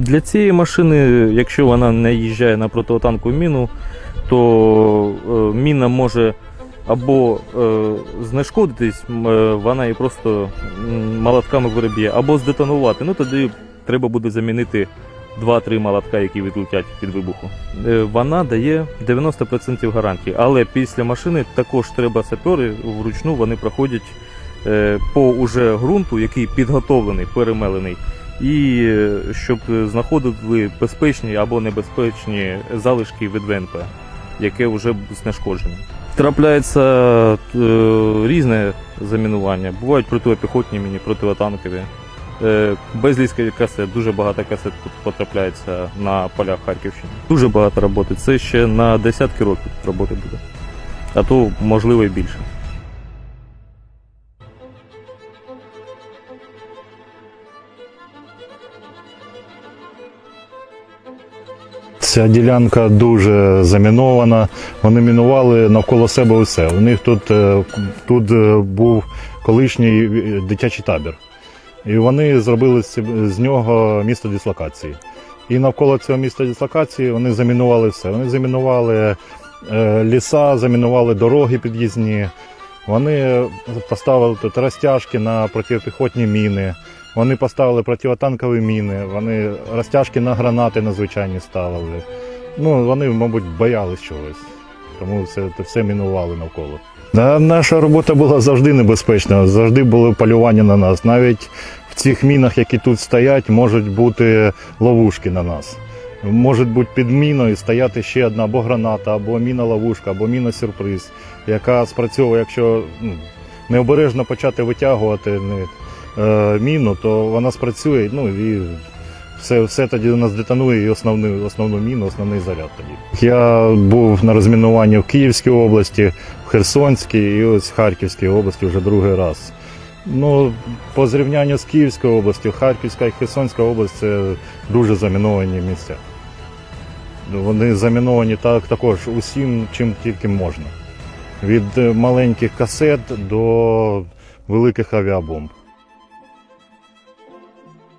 Для цієї машини, якщо вона не їжджає на протитанкову міну, то е, міна може або е, знешкодитись, е, вона її просто молотками переб'є, або здетонувати. Ну тоді треба буде замінити 2-3 молотка, які відлетять від вибуху. Вона дає 90% гарантії, але після машини також треба сапери вручну вони проходять по уже ґрунту, який підготовлений, перемелений, і е, щоб знаходили безпечні або небезпечні залишки від ВНП, яке вже знешкоджене. Трапляється е, різне замінування. Бувають протипіхотні міні, протитанкові. Е, безліч касет, дуже багато касет потрапляється на полях Харківщини. Дуже багато роботи. Це ще на десятки років роботи буде. А то можливо і більше. Ця ділянка дуже замінована. Вони мінували навколо себе усе. У них тут, е, тут е, був колишній е, дитячий табір. І вони зробили з нього місто дислокації. І навколо цього міста дислокації вони замінували все. Вони замінували ліса, замінували дороги під'їзні. Вони поставили тут розтяжки на протипіхотні міни. Вони поставили противотанкові міни, вони розтяжки на гранати надзвичайні ставили. Ну, вони, мабуть, боялись чогось, тому все, це все мінували навколо. Наша робота була завжди небезпечна, завжди було полювання на нас. Навіть в цих мінах, які тут стоять, можуть бути ловушки на нас. Може бути під міною стояти ще одна або граната, або міна-ловушка, або міна-сюрприз, яка спрацьовує, якщо ну, необережно почати витягувати е, міну, то вона спрацює, ну і все, все тоді у нас детонує і основну, основну міну, основний заряд тоді. Я був на розмінуванні в Київській області, в Херсонській і ось в Харківській області вже другий раз. Ну, по зрівнянню з Київською областю, Харківська і Херсонська область це дуже заміновані місця. Вони заміновані так, також усім, чим тільки можна. Від е, маленьких касет до великих авіабомб.